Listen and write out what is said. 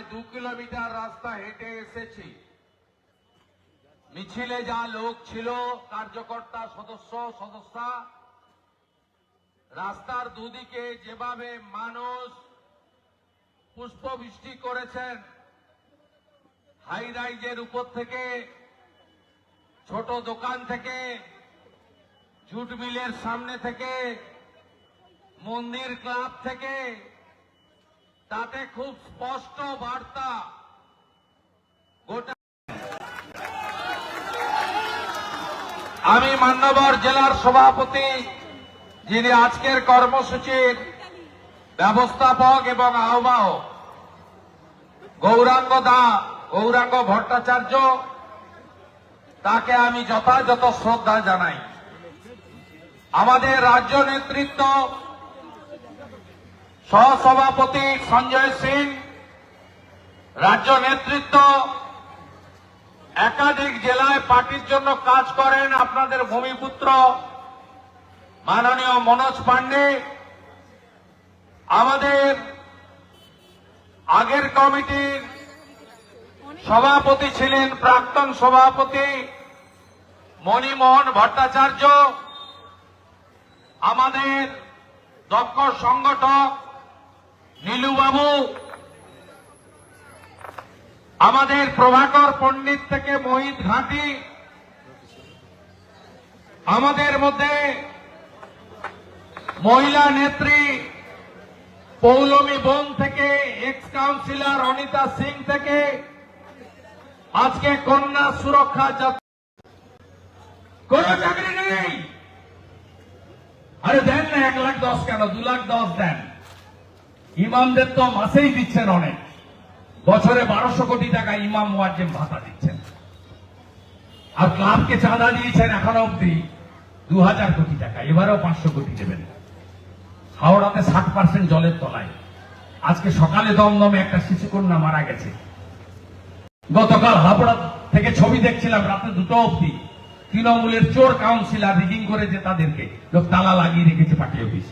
প্রায় দু কিলোমিটার রাস্তা হেঁটে এসেছি। মিছিলে যা লোক ছিল, কার্যকর্তা, সদস্য, সদস্যা, রাস্তার দুদিকে যেভাবে মানুষ পুষ্পবৃষ্টি করেছেন, হাই রাইজের উপর থেকে, ছোট দোকান থেকে, জুট মিলের সামনে থেকে, মন্দির ক্লাব থেকে তাতে খুব স্পষ্ট বার্তা। আমি মান্যবর জেলার সভাপতি, যিনি আজকের কর্মসূচির ব্যবস্থাপক এবং আহ্বায়ক। গৌরাঙ্গ দা, গৌরাঙ্গ ভট্টাচার্য, তাকে আমি যথাযথ শ্রদ্ধা জানাই। আমাদের রাজ্য নেতৃত্ব সহসভাপতি সঞ্জয় সিং, রাজ্য নেতৃত্ব, একাধিক জেলায় পার্টির জন্য কাজ করেন আপনাদের ভূমিপুত্র মাননীয় মনোজ পান্ডে। আমাদের আগের কমিটির সভাপতি ছিলেন প্রাক্তন সভাপতি মণিমোহন ভট্টাচার্য। আমাদের দক্ষ সংগঠক নীলুবাবু, আমাদের প্রভাকর পণ্ডিত থেকে মোহিত ঘাটি আমাদের মধ্যে মহিলা নেত্রী, পৌলমী বোন থেকে এক্স কাউন্সিলর অনিতা সিং থেকে, আজকে কন্যা সুরক্ষা কোন চাকরি নেই। আরে দেন না, এক লাখ দশ কেন? দু লাখ দশ দেন। ইমামদের তো মাসেই দিচ্ছেন অনেক। বছরে বারোশো কোটি টাকা ইমাম ওয়াজেম ভাতা দিচ্ছেন। আর ক্লাবকে চাঁদা দিয়েছেন এখনও অব্দি দু হাজার কোটি টাকা, এবারেও পাঁচশো কোটি দেবেন। হাওড়াতে ষাট পার্সেন্ট জলের তলায়। আজকে সকালে দমদমে একটা শিশুকন্যা মারা গেছে। গতকাল হাবড়া থেকে ছবি দেখছিলাম রাতে দুটো অবধি। তৃণমূলের চোর কাউন্সিলর রিগিং করেছে তাদেরকে। লোক তালা লাগিয়ে রেখেছে পার্টি অফিস।